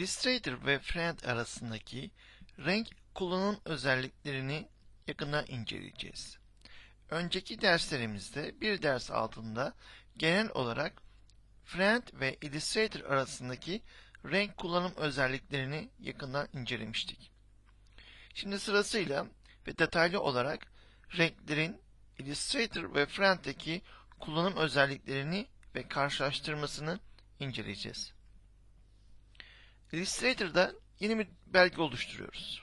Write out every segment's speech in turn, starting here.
Illustrator ve Friend arasındaki renk kullanım özelliklerini yakından inceleyeceğiz. Önceki derslerimizde bir ders altında genel olarak Friend ve Illustrator arasındaki renk kullanım özelliklerini yakından incelemiştik. Şimdi sırasıyla ve detaylı olarak renklerin Illustrator ve Friend'deki kullanım özelliklerini ve karşılaştırmasını inceleyeceğiz. Illustrator'da yeni bir belge oluşturuyoruz.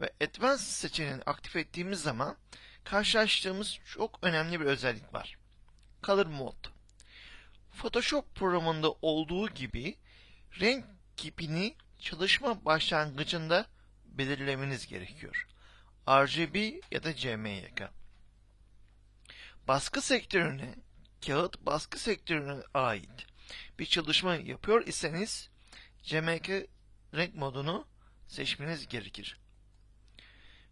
Ve Advanced seçeneğini aktif ettiğimiz zaman karşılaştığımız çok önemli bir özellik var. Color Mode. Photoshop programında olduğu gibi renk tipini çalışma başlangıcında belirlemeniz gerekiyor. RGB ya da CMYK. Baskı sektörüne, kağıt baskı sektörüne ait bir çalışma yapıyor iseniz CMYK renk modunu seçmeniz gerekir.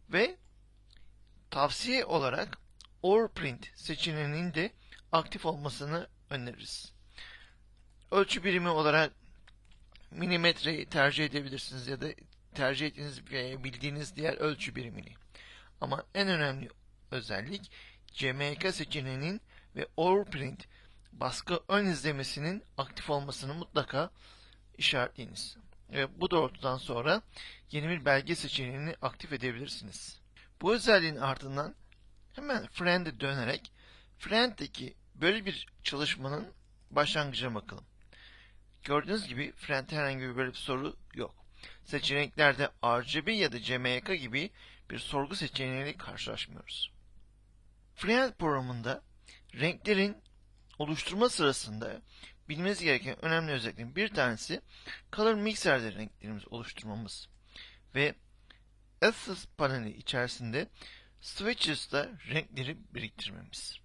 Ve tavsiye olarak Overprint seçeneğinin de aktif olmasını öneririz. Ölçü birimi olarak milimetreyi tercih edebilirsiniz ya da tercih ettiğiniz bildiğiniz diğer ölçü birimini. Ama en önemli özellik CMYK seçeneğinin ve Overprint baskı ön izlemesinin aktif olmasını mutlaka işaretleyiniz. Ve bu doğrultudan sonra yeni bir belge seçeneğini aktif edebilirsiniz. Bu özelliğin ardından hemen Friend'e dönerek Friend'deki böyle bir çalışmanın başlangıcına bakalım. Gördüğünüz gibi Friend'e herhangi bir böyle bir soru yok. Seçeneklerde RGB ya da CMYK gibi bir sorgu seçeneğiyle karşılaşmıyoruz. Friend programında renklerin oluşturma sırasında bilmeniz gereken önemli özelliklerin bir tanesi Color Mixer'de renklerimizi oluşturmamız ve Assets paneli içerisinde Switches'da renkleri biriktirmemiz.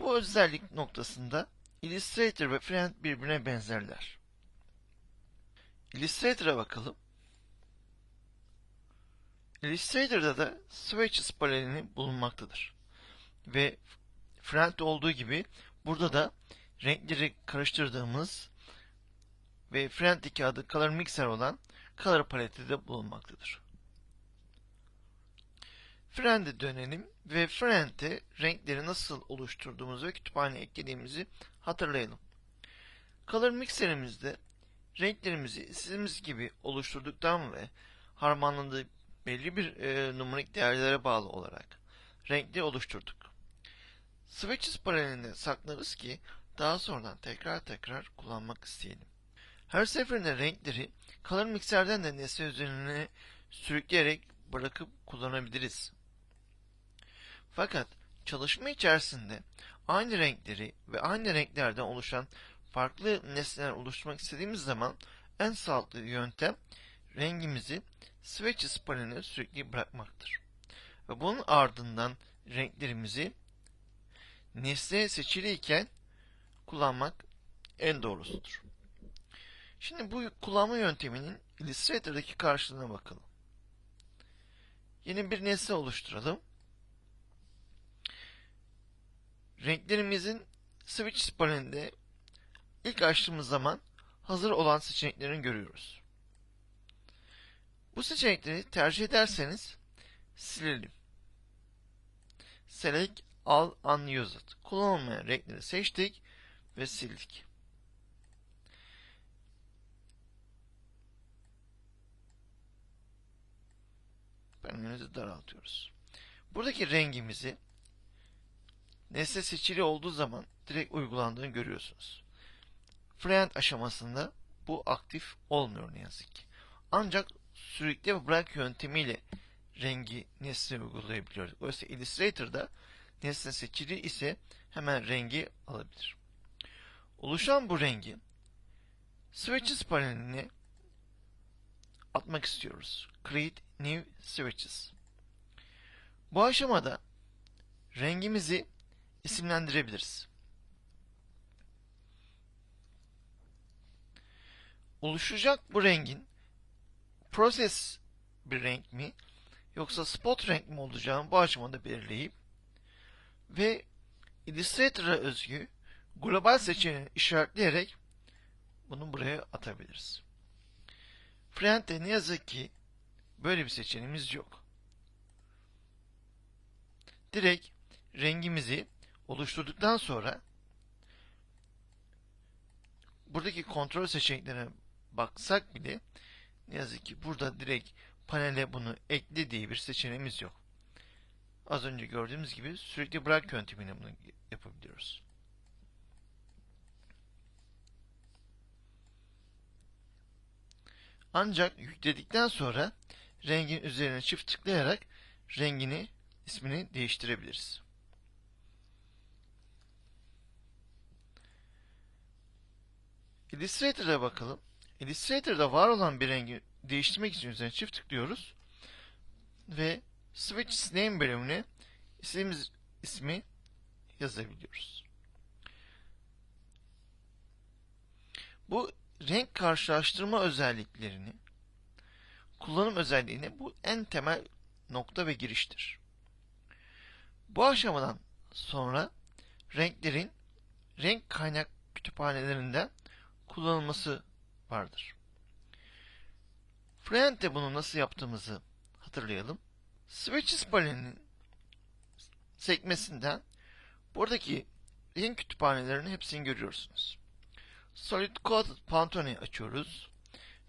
Bu özellik noktasında Illustrator ve Friend birbirine benzerler. Illustrator'a bakalım. Illustrator'da da Switches panelini bulunmaktadır. Ve Friend'de olduğu gibi burada da renkleri karıştırdığımız ve Friend'deki adı Color Mixer olan Color paleti de bulunmaktadır. Friend'e dönelim ve Friend'e renkleri nasıl oluşturduğumuzu ve kütüphaneye eklediğimizi hatırlayalım. Color Mixer'imizde renklerimizi istediğimiz gibi oluşturduktan ve harmanladığı belli bir e, numarik değerlere bağlı olarak renkleri oluşturduk. Switches panelinde saklarız ki daha sonradan tekrar tekrar kullanmak isteyelim. Her seferinde renkleri Color Mixer'den de nesne üzerine sürükleyerek bırakıp kullanabiliriz. Fakat çalışma içerisinde aynı renkleri ve aynı renklerden oluşan farklı nesneler oluşturmak istediğimiz zaman en sağlıklı yöntem rengimizi Swatches paneline sürekli bırakmaktır. Ve bunun ardından renklerimizi nesne seçiliyken kullanmak en doğrusudur. Şimdi bu kullanma yönteminin Illustrator'daki karşılığına bakalım. Yeni bir nesne oluşturalım. Renklerimizin switch panelinde ilk açtığımız zaman hazır olan seçeneklerini görüyoruz. Bu seçenekleri tercih ederseniz silelim. Select All Unused. Kullanılmayan renkleri seçtik ve sildik. Panelimizi daraltıyoruz. Buradaki rengimizi nesne seçili olduğu zaman direkt uygulandığını görüyorsunuz. Friend aşamasında bu aktif olmuyor ne yazık ki. Ancak sürükle ve bırak yöntemiyle rengi nesne uygulayabiliyoruz. Oysa Illustrator'da nesne seçili ise hemen rengi alabilir. Oluşan bu rengi Switches paneline atmak istiyoruz. Create New Switches. Bu aşamada rengimizi isimlendirebiliriz. Oluşacak bu rengin Process bir renk mi yoksa spot renk mi olacağını bu aşamada belirleyip ve Illustrator'a özgü global seçeneğini işaretleyerek bunu buraya atabiliriz. Friend'de ne yazık ki böyle bir seçeneğimiz yok. Direkt rengimizi oluşturduktan sonra buradaki kontrol seçeneklerine baksak bile ne yazık ki burada direkt panele bunu ekle diye bir seçeneğimiz yok. Az önce gördüğümüz gibi sürekli bırak yöntemiyle bunu yapabiliyoruz. Ancak yükledikten sonra rengin üzerine çift tıklayarak rengini, ismini değiştirebiliriz. Illustrator'a bakalım. Illustrator'da var olan bir rengi değiştirmek için üzerine çift tıklıyoruz. Ve Switch Name bölümüne istediğimiz ismi yazabiliyoruz. Bu renk karşılaştırma özelliklerini, kullanım özelliğini bu en temel nokta ve giriştir. Bu aşamadan sonra renklerin renk kaynak kütüphanelerinden kullanılması vardır. Friend'de bunu nasıl yaptığımızı hatırlayalım. Switches panelinin sekmesinden buradaki renk kütüphanelerinin hepsini görüyorsunuz. Solid Code Pantone'yi açıyoruz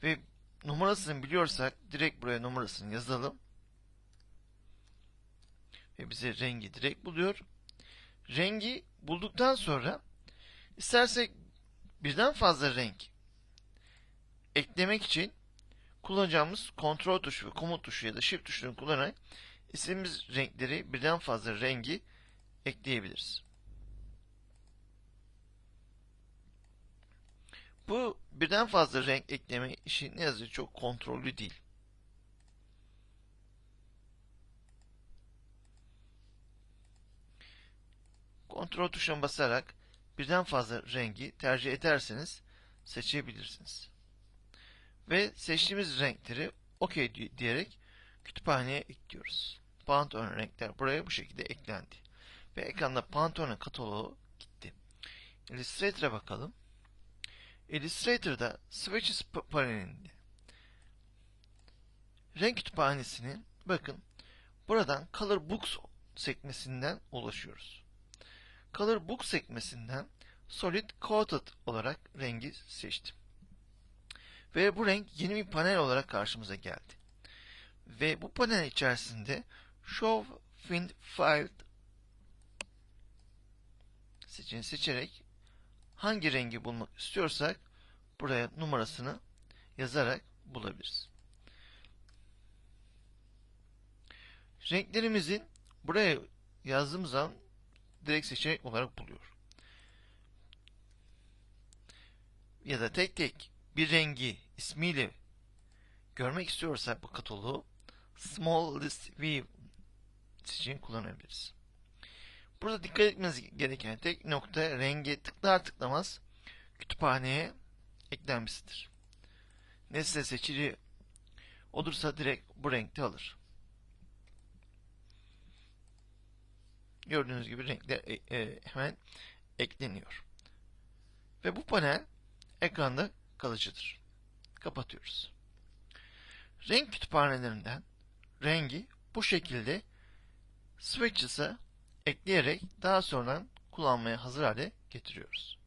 ve numarasını biliyorsak direkt buraya numarasını yazalım. Ve bize rengi direkt buluyor. Rengi bulduktan sonra istersek birden fazla renk eklemek için kullanacağımız kontrol tuşu ve komut tuşu ya da shift tuşunu kullanarak istediğimiz renkleri birden fazla rengi ekleyebiliriz. Bu birden fazla renk ekleme işi ne yazık çok kontrollü değil. Kontrol tuşuna basarak birden fazla rengi tercih ederseniz seçebilirsiniz. Ve seçtiğimiz renkleri OK diyerek kütüphaneye ekliyoruz. Pantone renkler buraya bu şekilde eklendi. Ve ekranda Pantone kataloğu gitti. Illustrator'a bakalım. Illustrator'da Switches panelinde renk kütüphanesini bakın buradan Color Books sekmesinden ulaşıyoruz. Color Book sekmesinden Solid Coated olarak rengi seçtim. Ve bu renk yeni bir panel olarak karşımıza geldi. Ve bu panel içerisinde Show Find File seçeneğini seçerek hangi rengi bulmak istiyorsak buraya numarasını yazarak bulabiliriz. Renklerimizin buraya yazdığımız zaman direkt seçenek olarak buluyor. Ya da tek tek bir rengi ismiyle görmek istiyorsak bu kataloğu Small List View seçeneğini kullanabiliriz. Burada dikkat etmeniz gereken tek nokta rengi tıklar tıklamaz kütüphaneye eklenmesidir. Nesne seçili olursa direkt bu renkte alır. Gördüğünüz gibi renkler e, e, hemen ekleniyor. Ve bu panel ekranda kalıcıdır. Kapatıyoruz. Renk kütüphanelerinden rengi bu şekilde switches'a ekleyerek daha sonra kullanmaya hazır hale getiriyoruz.